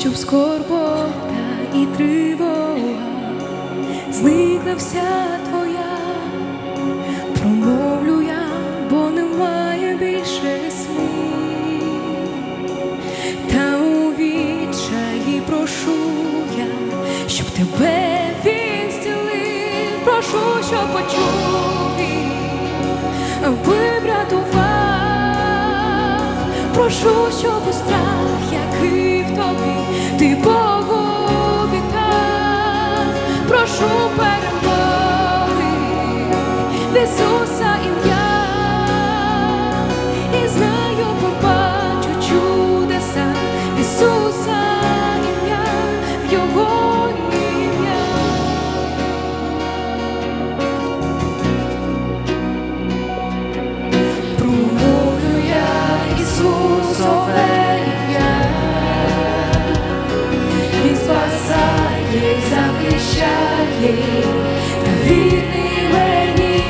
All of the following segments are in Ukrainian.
щоб скорбота і тривога зникла вся твоя, промовлю я, бо немає більше слів, та у відчаї прошу я, щоб тебе він зцілив, прошу, щоб почув він, аби врятував, прошу, щоб у страх, який в тобі ти Богу віддав, прошу перемоги Ісуса Ти захищає, вірний мені,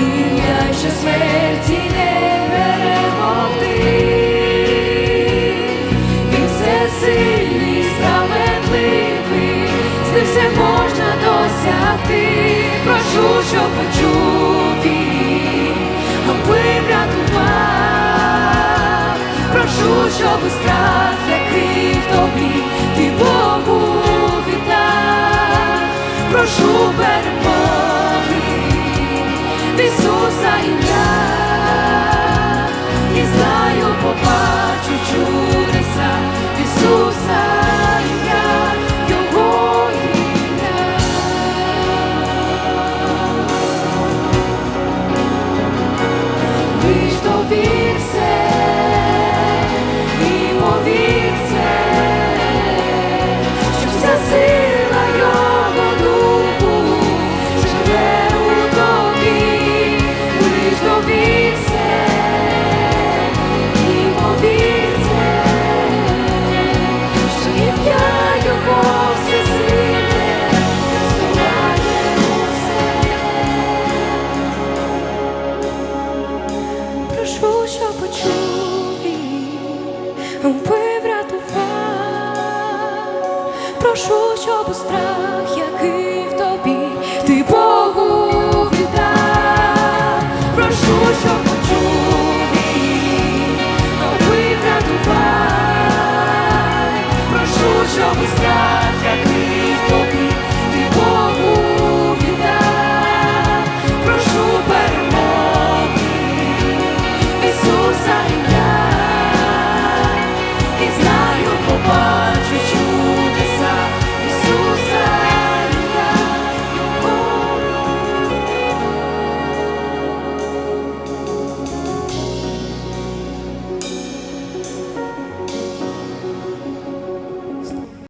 ім'я, що смерті не перемогти, він всесильний, справедливий, з ним все можна досягти, прошу, що почув він, аби врятував, прошу, щоб страх, який в тобі. прошу перемоги. скажу, що почув вбив, вратував, прошу, щоб страх, який в тобі, ти Богу віддав, прошу, щоб.